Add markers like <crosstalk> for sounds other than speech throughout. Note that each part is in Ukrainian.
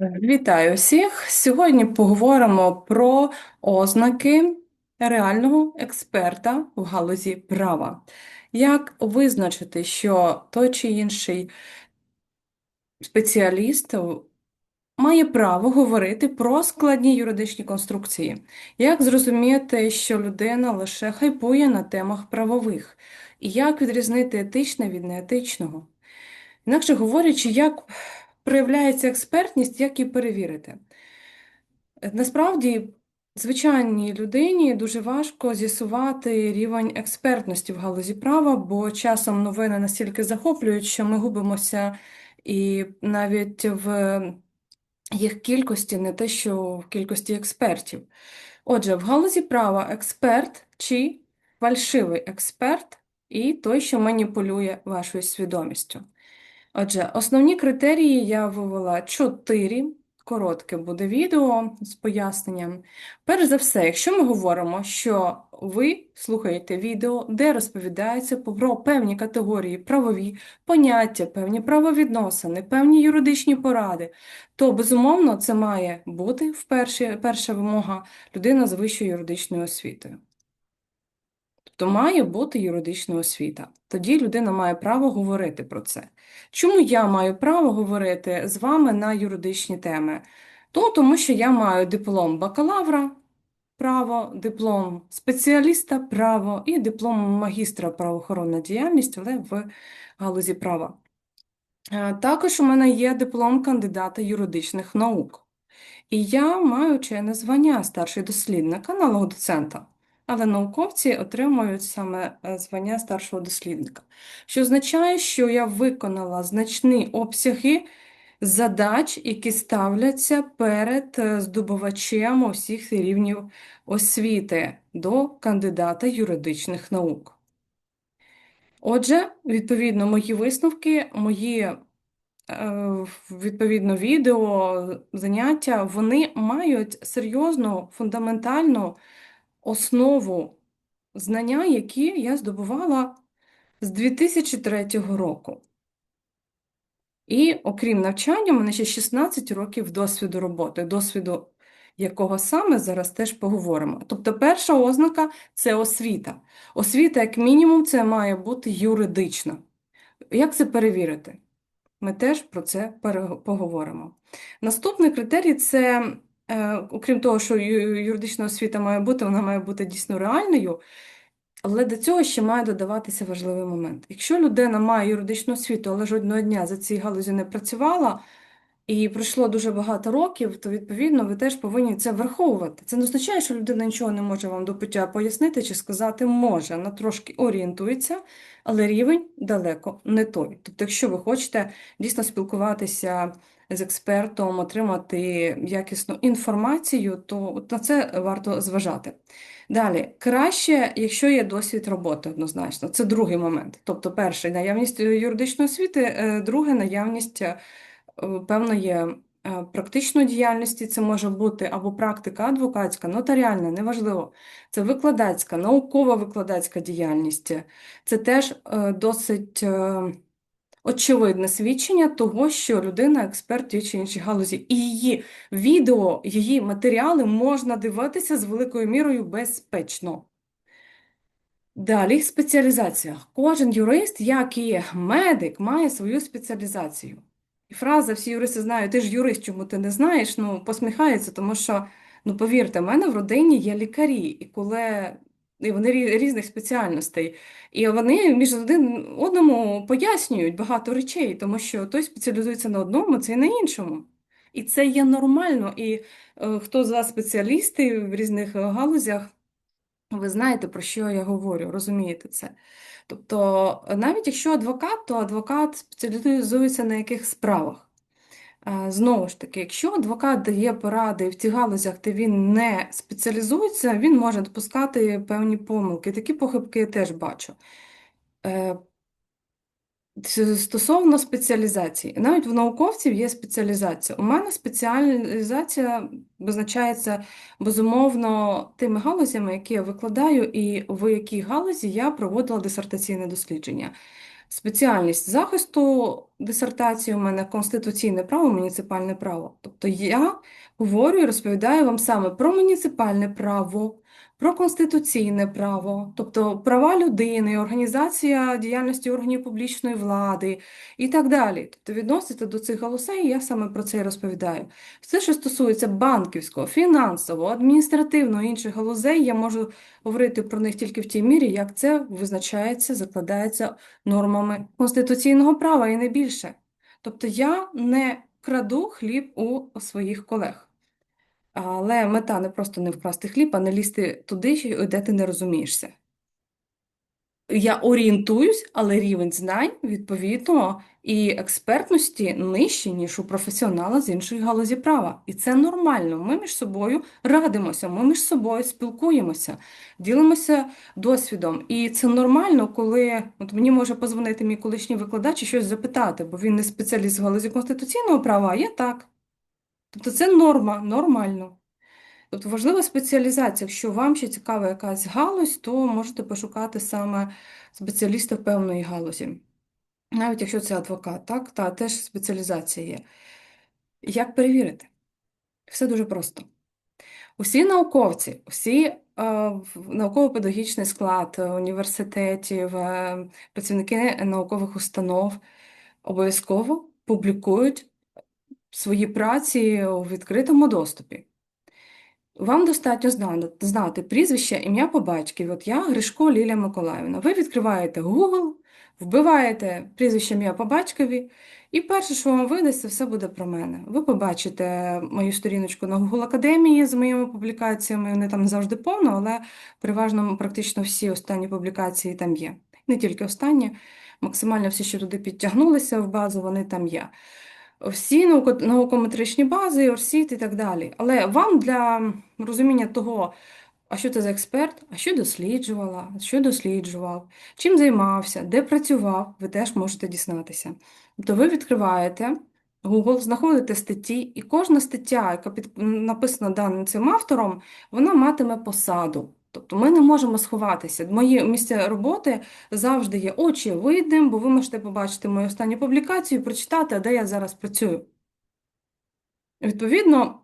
Вітаю всіх! Сьогодні поговоримо про ознаки реального експерта в галузі права. Як визначити, що той чи інший спеціаліст має право говорити про складні юридичні конструкції? Як зрозуміти, що людина лише хайпує на темах правових? І як відрізнити етичне від неетичного? Інакше говорячи, як проявляється експертність, як її перевірити. Насправді, звичайній людині дуже важко з'ясувати рівень експертності в галузі права, бо часом новини настільки захоплюють, що ми губимося і навіть в їх кількості, не те, що в кількості експертів. Отже, в галузі права експерт чи фальшивий експерт і той, що маніпулює вашою свідомістю. Отже, основні критерії я вивела чотири. Коротке буде відео з поясненням. Перш за все, якщо ми говоримо, що ви слухаєте відео, де розповідається про певні категорії правові поняття, певні правовідносини, певні юридичні поради, то, безумовно, це має бути вперше, перша вимога людина з вищою юридичною освітою то має бути юридична освіта. Тоді людина має право говорити про це. Чому я маю право говорити з вами на юридичні теми? То, тому що я маю диплом бакалавра, право, диплом спеціаліста право і диплом магістра правоохоронна діяльність, але в галузі права. Також у мене є диплом кандидата юридичних наук. І я маю чинне звання старший дослідник, аналог доцента але науковці отримують саме е, звання старшого дослідника, що означає, що я виконала значні обсяги задач, які ставляться перед е, здобувачем усіх рівнів освіти до кандидата юридичних наук. Отже, відповідно, мої висновки, мої е, відповідно відео, заняття, вони мають серйозну, фундаментальну основу знання, які я здобувала з 2003 року. І окрім навчання, у мене ще 16 років досвіду роботи, досвіду якого саме зараз теж поговоримо. Тобто, перша ознака це освіта. Освіта, як мінімум, це має бути юридична. Як це перевірити? Ми теж про це поговоримо. Наступний критерій це окрім того, що юридична освіта має бути, вона має бути дійсно реальною, але до цього ще має додаватися важливий момент. Якщо людина має юридичну освіту, але жодного дня за цій галузі не працювала, і пройшло дуже багато років, то відповідно ви теж повинні це враховувати. Це не означає, що людина нічого не може вам до пуття пояснити чи сказати може, вона трошки орієнтується, але рівень далеко не той. Тобто, якщо ви хочете дійсно спілкуватися з експертом, отримати якісну інформацію, то на це варто зважати. Далі, краще, якщо є досвід роботи, однозначно, це другий момент. Тобто, перший наявність юридичної освіти, е, друге наявність е, певної е, практичної діяльності, це може бути або практика адвокатська, нотаріальна, неважливо, це викладацька, наукова викладацька діяльність, це теж досить очевидне свідчення того, що людина експерт тій чи іншій галузі, і її відео, її матеріали можна дивитися з великою мірою безпечно. Далі спеціалізація. Кожен юрист, як і медик, має свою спеціалізацію. І фраза всі юристи знають, ти ж юрист, чому ти не знаєш, ну, посміхається, тому що, ну, повірте, в мене в родині є лікарі, і коли і вони різних спеціальностей. І вони між один одному пояснюють багато речей, тому що той спеціалізується на одному, це і на іншому. І це є нормально. І е, хто з вас спеціалісти в різних е, галузях, ви знаєте, про що я говорю, розумієте це. Тобто, навіть якщо адвокат, то адвокат спеціалізується на яких справах. Знову ж таки, якщо адвокат дає поради в цих галузях, де він не спеціалізується, він може допускати певні помилки. Такі похибки я теж бачу. Е, стосовно спеціалізації, навіть в науковців є спеціалізація. У мене спеціалізація визначається безумовно тими галузями, які я викладаю, і в якій галузі я проводила дисертаційне дослідження. Спеціальність захисту дисертації у мене конституційне право, муніципальне право. Тобто я говорю і розповідаю вам саме про муніципальне право, про конституційне право, тобто права людини, організація діяльності органів публічної влади і так далі. Тобто відноситься до цих галузей, я саме про це і розповідаю. Все, що стосується банківського, фінансового, адміністративного і інших галузей, я можу говорити про них тільки в тій мірі, як це визначається, закладається нормами конституційного права і не більше. Тобто я не краду хліб у своїх колег. Але мета не просто не вкрасти хліб, а не лізти туди, де ти не розумієшся. Я орієнтуюсь, але рівень знань, відповідно, і експертності нижчий, ніж у професіонала з іншої галузі права. І це нормально. Ми між собою радимося, ми між собою спілкуємося, ділимося досвідом. І це нормально, коли от мені може позвонити мій колишній викладач і щось запитати, бо він не спеціаліст в галузі конституційного права, а я так. Тобто це норма, нормально. Тобто важлива спеціалізація. Якщо вам ще цікава якась галузь, то можете пошукати саме спеціаліста певної галузі. Навіть якщо це адвокат, так, та теж спеціалізація є. Як перевірити? Все дуже просто. Усі науковці, усі е, науково-педагогічний склад університетів, е, працівники наукових установ обов'язково публікують свої праці у відкритому доступі. Вам достатньо знати прізвище, ім'я по батькові. От я Гришко Лілія Миколаївна. Ви відкриваєте Google, вбиваєте прізвище ім'я по батькові, і перше, що вам видасть, це все буде про мене. Ви побачите мою сторіночку на Google Академії з моїми публікаціями. Вони там не завжди повно, але переважно практично всі останні публікації там є. Не тільки останні, максимально всі, що туди підтягнулися в базу, вони там є всі наукометричні бази, орсіт і так далі. Але вам для розуміння того, а що це за експерт, а що досліджувала, що досліджував, чим займався, де працював, ви теж можете дізнатися. Тобто ви відкриваєте Google, знаходите статті, і кожна стаття, яка під... написана даним цим автором, вона матиме посаду. Тобто ми не можемо сховатися. Моє місце роботи завжди є очевидним, бо ви можете побачити мою останню публікацію прочитати, де я зараз працюю. Відповідно,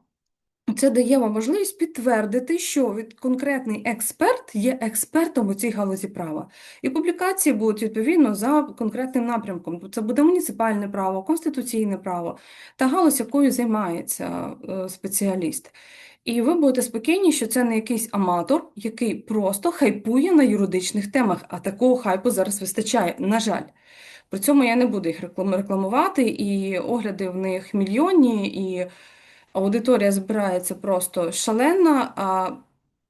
це дає вам можливість підтвердити, що від конкретний експерт є експертом у цій галузі права. І публікації будуть відповідно за конкретним напрямком. Це буде муніципальне право, конституційне право та галузь, якою займається е, спеціаліст. І ви будете спокійні, що це не якийсь аматор, який просто хайпує на юридичних темах, а такого хайпу зараз вистачає, на жаль. При цьому я не буду їх рекламувати, і огляди в них мільйонні, і аудиторія збирається просто шалена, а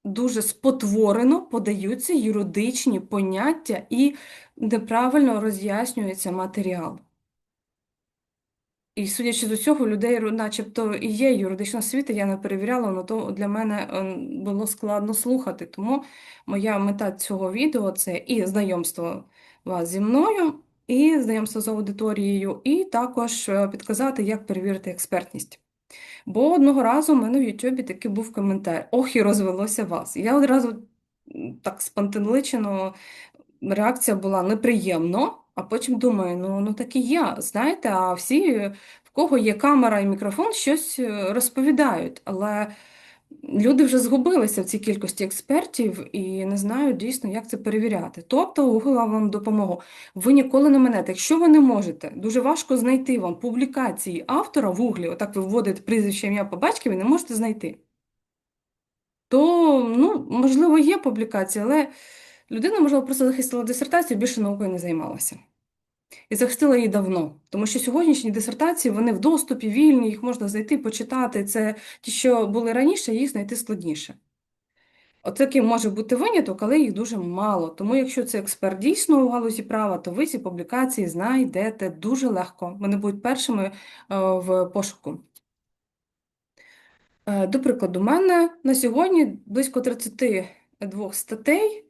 дуже спотворено подаються юридичні поняття і неправильно роз'яснюється матеріал. І судячи з усього, людей, начебто, і є юридична освіта, я не перевіряла, але то для мене ем, було складно слухати. Тому моя мета цього відео це і знайомство вас зі мною, і знайомство з аудиторією, і також е, підказати, як перевірити експертність. Бо одного разу у мене в Ютубі такий був коментар: Ох, і розвелося вас. я одразу так спантеличено, реакція була неприємно. А потім думаю, ну ну так і я. Знаєте, а всі, в кого є камера і мікрофон, щось е, розповідають. Але люди вже згубилися в цій кількості експертів і не знають дійсно, як це перевіряти. Тобто, Google вам допомогу. Ви ніколи не минете. Якщо ви не можете, дуже важко знайти вам публікації автора в Гуглі, отак ви вводите прізвище ім'я по батькові, не можете знайти. То, ну, можливо, є публікації, але. Людина, можливо, просто захистила дисертацію, більше наукою не займалася. І захистила її давно, тому що сьогоднішні дисертації вони в доступі, вільні, їх можна знайти, почитати. Це ті, що були раніше, їх знайти складніше. Отаким може бути виняток, але їх дуже мало. Тому, якщо це експерт дійсно у галузі права, то ви ці публікації знайдете дуже легко. Вони будуть першими е, в пошуку. Е, до прикладу, у мене на сьогодні близько 32 статей.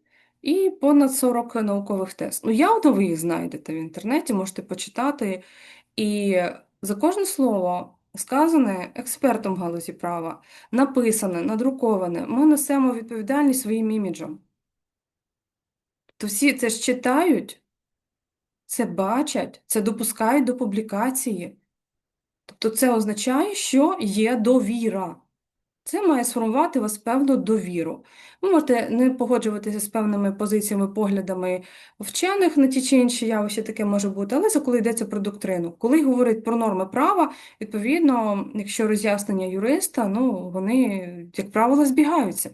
І понад 40 наукових тез. Ну, явно ви їх знайдете в інтернеті, можете почитати. І за кожне слово, сказане експертом галузі права, написане, надруковане, ми несемо відповідальність своїм іміджем. То всі це ж читають, це бачать, це допускають до публікації. Тобто це означає, що є довіра. Це має сформувати вас певну довіру. Ви можете не погоджуватися з певними позиціями, поглядами вчених на ті чи інші явища, таке може бути, але це коли йдеться про доктрину. Коли говорять про норми права, відповідно, якщо роз'яснення юриста, ну вони, як правило, збігаються.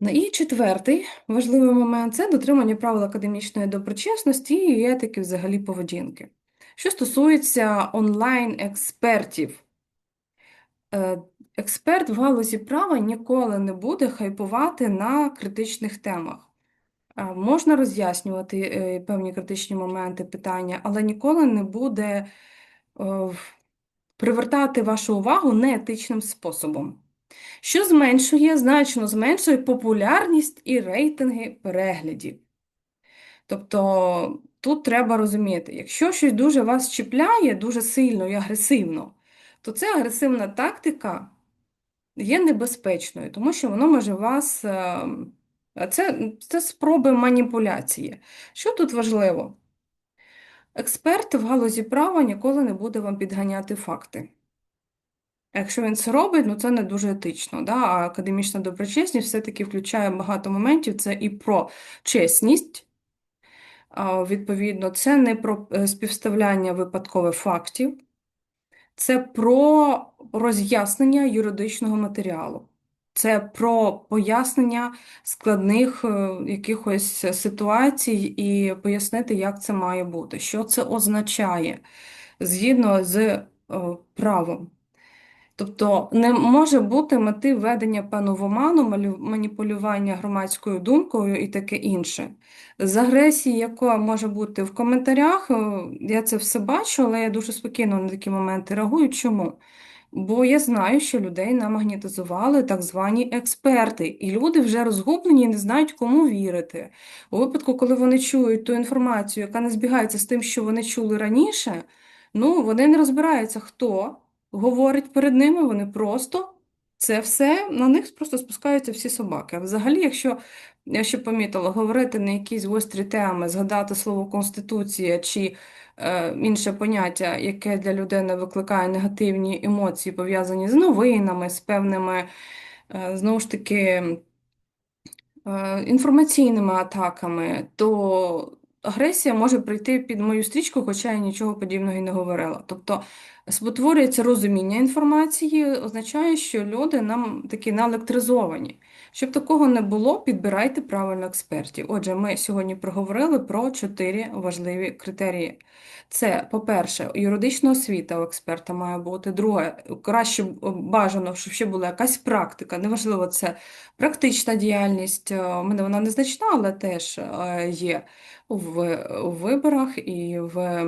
І четвертий важливий момент це дотримання правил академічної доброчесності і етики взагалі поведінки. Що стосується онлайн-експертів, Експерт в галузі права ніколи не буде хайпувати на критичних темах. Е, Можна роз'яснювати е, певні критичні моменти, питання, але ніколи не буде е, привертати вашу увагу неетичним способом, що зменшує, значно зменшує популярність і рейтинги переглядів. Тобто тут треба розуміти, якщо щось дуже вас чіпляє, дуже сильно і агресивно, то це агресивна тактика є небезпечною, тому що воно може вас. е, Це, це спроби маніпуляції. Що тут важливо? Експерт в галузі права ніколи не буде вам підганяти факти. Якщо він це робить, ну це не дуже етично. Да? А академічна доброчесність все-таки включає багато моментів. Це і про чесність, відповідно, це не про е, співставляння випадкових фактів, це про роз'яснення юридичного матеріалу. Це про пояснення складних е, якихось ситуацій і пояснити, як це має бути, що це означає згідно з е, правом. Тобто не може бути мети введення пану в оману, маніпулювання громадською думкою і таке інше. З агресії, яка може бути в коментарях, е, я це все бачу, але я дуже спокійно на такі моменти реагую. Чому? Бо я знаю, що людей намагнетизували так звані експерти, і люди вже розгублені і не знають, кому вірити. У випадку, коли вони чують ту інформацію, яка не збігається з тим, що вони чули раніше, ну вони не розбираються, хто говорить перед ними, вони просто це все, на них просто спускаються всі собаки. Взагалі, якщо я ще помітила, говорити на якісь гострі теми, згадати слово Конституція чи е, інше поняття, яке для людини викликає негативні емоції, пов'язані з новинами, з певними, е, знову ж таки, е, інформаційними атаками, то агресія може прийти під мою стрічку, хоча я нічого подібного і не говорила. Тобто спотворюється розуміння інформації, означає, що люди нам такі наелектризовані. Щоб такого не було, підбирайте правильно експертів. Отже, ми сьогодні проговорили про чотири важливі критерії. Це, по-перше, юридична освіта у експерта має бути. Друге, краще бажано, щоб ще була якась практика. Неважливо, це практична діяльність. е, У мене вона незначна, але теж е, є в, виборах і в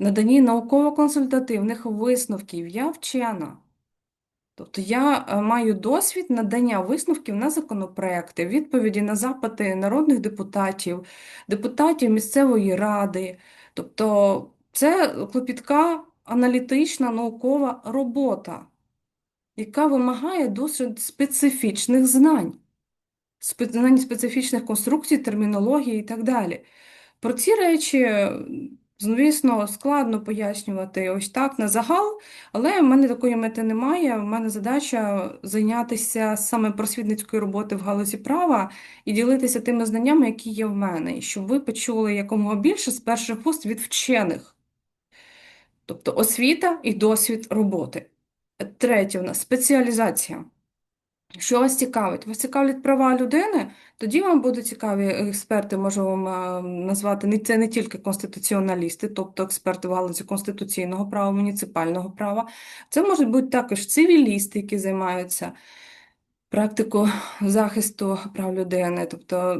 наданні науково-консультативних висновків. Я вчена. Тобто я е, маю досвід надання висновків на законопроекти, відповіді на запити народних депутатів, депутатів місцевої ради. Тобто це клопітка аналітична наукова робота, яка вимагає досить специфічних знань, знань специфічних конструкцій, термінології і так далі. Про ці речі, звісно, складно пояснювати ось так на загал, але в мене такої мети немає. В мене задача зайнятися саме просвітницькою роботою в галузі права і ділитися тими знаннями, які є в мене, і щоб ви почули якомога більше з перших вуст від вчених. Тобто освіта і досвід роботи. Третє у нас спеціалізація. Що вас цікавить? Вас цікавлять права людини? Тоді вам будуть цікаві експерти, можу вам е, назвати це не тільки конституціоналісти, тобто експерти в галузі конституційного права, муніципального права. Це можуть бути також цивілісти, які займаються практикою захисту прав людини. Тобто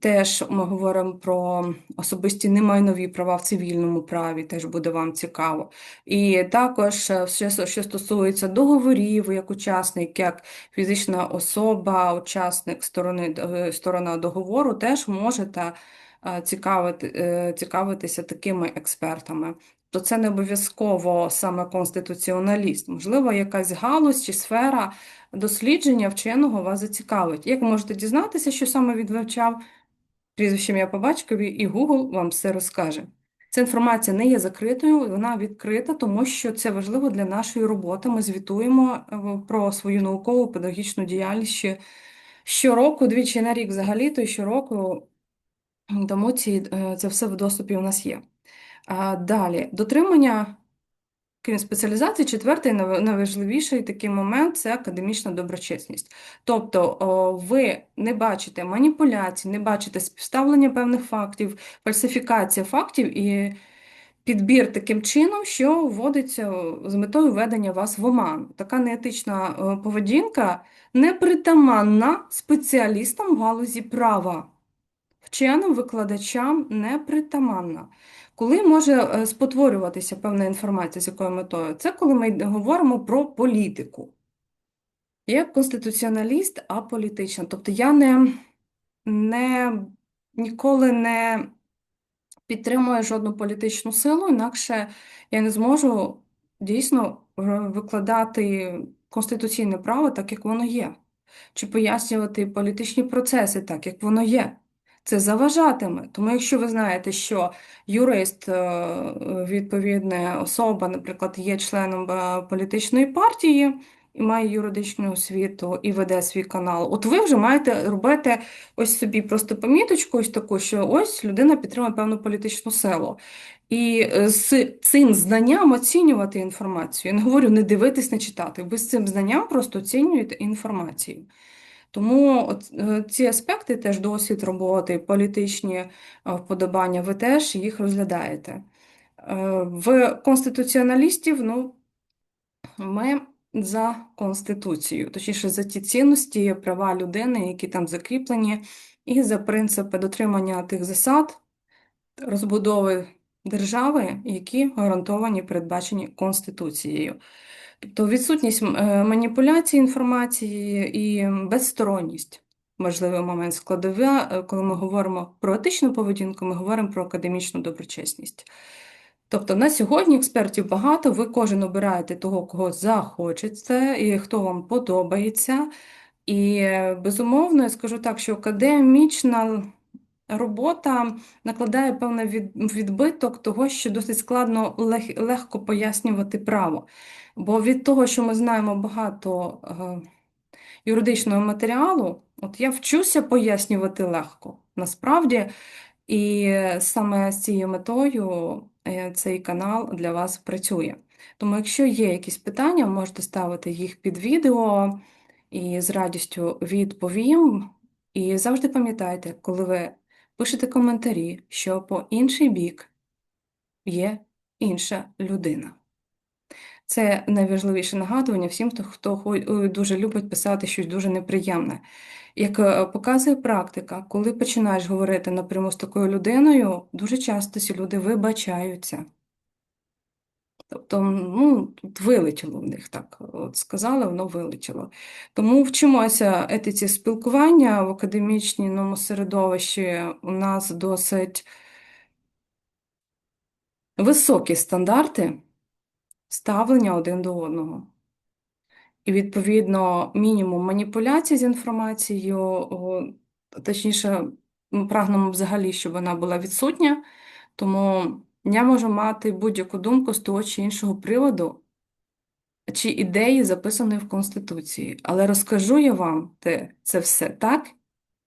теж ми говоримо про особисті немайнові права в цивільному праві, теж буде вам цікаво. І також, е, що, що стосується договорів, як учасник, як фізична особа, учасник сторони, е, сторона договору, теж можете е, цікавити, е, цікавитися такими експертами. То це не обов'язково саме конституціоналіст, можливо, якась галузь чи сфера дослідження вченого вас зацікавить. Як ви можете дізнатися, що саме він вивчав? прізвище ім'я по батькові, і Google вам все розкаже. Ця інформація не є закритою, вона відкрита, тому що це важливо для нашої роботи. Ми звітуємо е, про свою наукову педагогічну діяльність щороку, двічі на рік взагалі, то щороку, тому ці, е, це все в доступі у нас є. Далі, дотримання крім спеціалізації, четвертий найважливіший такий момент це академічна доброчесність. Тобто ви не бачите маніпуляцій, не бачите співставлення певних фактів, фальсифікація фактів і підбір таким чином, що вводиться з метою введення вас в оман. Така неетична поведінка непритаманна спеціалістам в галузі права. Вченим викладачам непритаманна. Коли може е, спотворюватися певна інформація, з якою метою? Це коли ми говоримо про політику. Я конституціоналіст аполітична. Тобто я не, не ніколи не підтримую жодну політичну силу, інакше я не зможу дійсно е, викладати конституційне право так, як воно є, чи пояснювати політичні процеси так, як воно є. Це заважатиме. Тому якщо ви знаєте, що юрист, е, відповідна особа, наприклад, є членом е, політичної партії і має юридичну освіту і веде свій канал, от ви вже маєте робити ось собі просто поміточку, ось таку, що ось людина підтримує певну політичну силу. І е, з цим знанням оцінювати інформацію. Я не говорю не дивитись, не читати. Ви з цим знанням просто оцінюєте інформацію. Тому е, ці аспекти, теж досвід роботи, політичні е, вподобання, ви теж їх розглядаєте. Е, В конституціоналістів, ну, ми за Конституцію, точніше, за ті цінності, права людини, які там закріплені, і за принципи дотримання тих засад розбудови держави, які гарантовані, передбачені Конституцією. Тобто відсутність е, маніпуляції інформації і безсторонність важливий момент складова, е, коли ми говоримо про етичну поведінку, ми говоримо про академічну доброчесність. Тобто на сьогодні експертів багато, ви кожен обираєте того, кого захочете, і хто вам подобається. І е, безумовно, я скажу так, що академічна робота накладає певний відбиток того, що досить складно лег- легко пояснювати право. Бо від того, що ми знаємо багато е, юридичного матеріалу, от я вчуся пояснювати легко. Насправді, і саме з цією метою е, цей канал для вас працює. Тому, якщо є якісь питання, можете ставити їх під відео і з радістю відповім. І завжди пам'ятайте, коли ви пишете коментарі, що по інший бік є інша людина. Це найважливіше нагадування всім, хто, е, дуже любить писати щось дуже неприємне. Як е, показує практика, коли починаєш говорити напряму з такою людиною, дуже часто ці люди вибачаються. Тобто, ну, вилетіло в них так. От сказали, воно вилетіло. Тому вчимося етиці спілкування в академічному середовищі. У нас досить високі стандарти ставлення один до одного. І, відповідно, мінімум маніпуляцій з інформацією, точніше, ми прагнемо взагалі, щоб вона була відсутня. Тому я можу мати будь-яку думку з того чи іншого приводу, чи ідеї, записаної в Конституції. Але розкажу я вам те, це все так,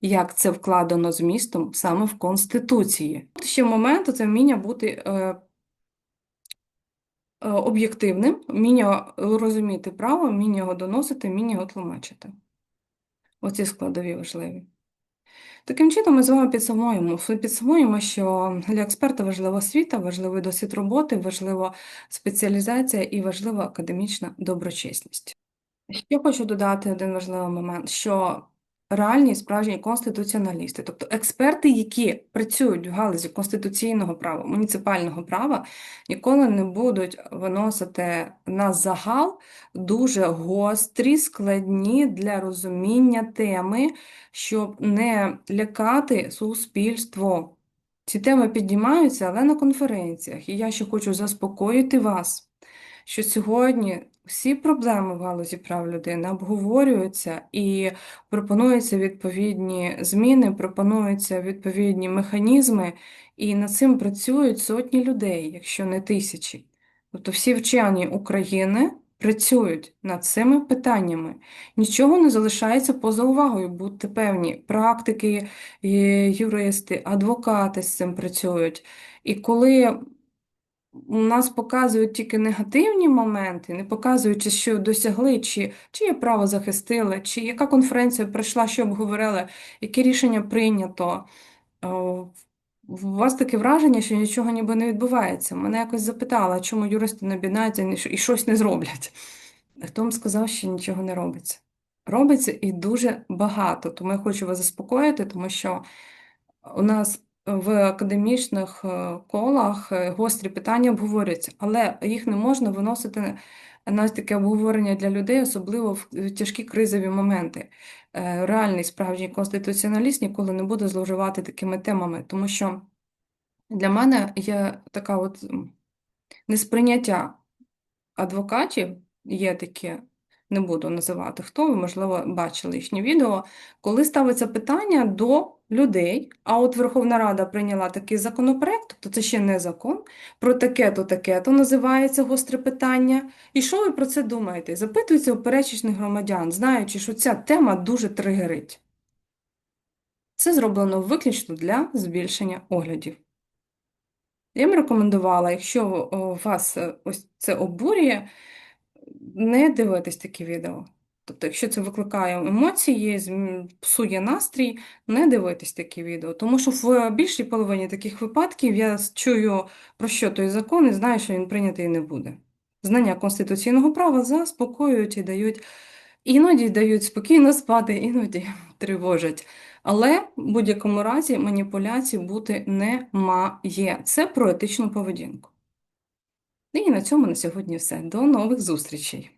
як це вкладено змістом саме в Конституції. Ще момент це вміння бути е, е, об'єктивним, вміння розуміти право, вміння його доносити, вміння його тлумачити. Оці складові важливі. Таким чином, ми з вами підсумуємо. Підсумуємо, що для експерта важлива освіта, важливий досвід роботи, важлива спеціалізація і важлива академічна доброчесність. Ще хочу додати один важливий момент, що реальні справжні конституціоналісти, тобто експерти, які працюють в галузі конституційного права, муніципального права, ніколи не будуть виносити на загал дуже гострі, складні для розуміння теми, щоб не лякати суспільство. Ці теми піднімаються, але на конференціях. І я ще хочу заспокоїти вас, що сьогодні Всі проблеми в галузі прав людини обговорюються і пропонуються відповідні зміни, пропонуються відповідні механізми, і над цим працюють сотні людей, якщо не тисячі. Тобто всі вчені України працюють над цими питаннями. Нічого не залишається поза увагою, будьте певні, практики, е, юристи, адвокати з цим працюють. І коли у нас показують тільки негативні моменти, не показуючи, що досягли, чи, чи є право захистили, чи яка конференція пройшла, що обговорили, яке рішення прийнято. О, У вас таке враження, що нічого ніби не відбувається. Мене якось запитала, чому юристи не об'єднаються і щось не зроблять. Хто вам сказав, що нічого не робиться? Робиться і дуже багато. Тому я хочу вас заспокоїти, тому що у нас в академічних е, колах е, гострі питання обговорюються, але їх не можна виносити на таке обговорення для людей, особливо в тяжкі кризові моменти. Е, Реальний справжній конституціоналіст ніколи не буде зловживати такими темами, тому що для мене є така от несприйняття адвокатів, є таке, не буду називати хто, ви, можливо, бачили їхнє відео, коли ставиться питання до людей, а от Верховна Рада прийняла такий законопроект, тобто це ще не закон, про таке-то, таке-то називається гостре питання. І що ви про це думаєте? Запитуються у перечічних громадян, знаючи, що ця тема дуже тригерить. Це зроблено виключно для збільшення оглядів. Я б рекомендувала, якщо вас е, ось це обурює, не дивитись такі відео. Тобто, якщо це викликає емоції, псує настрій, не дивитись такі відео. Тому що в більшій половині таких випадків я чую, про що той закон, і знаю, що він прийнятий не буде. Знання конституційного права заспокоюють і дають, іноді дають спокійно спати, <laughs> іноді тривожать. Але в будь-якому разі маніпуляцій бути не має. Це про етичну поведінку. І на цьому на сьогодні все. До нових зустрічей!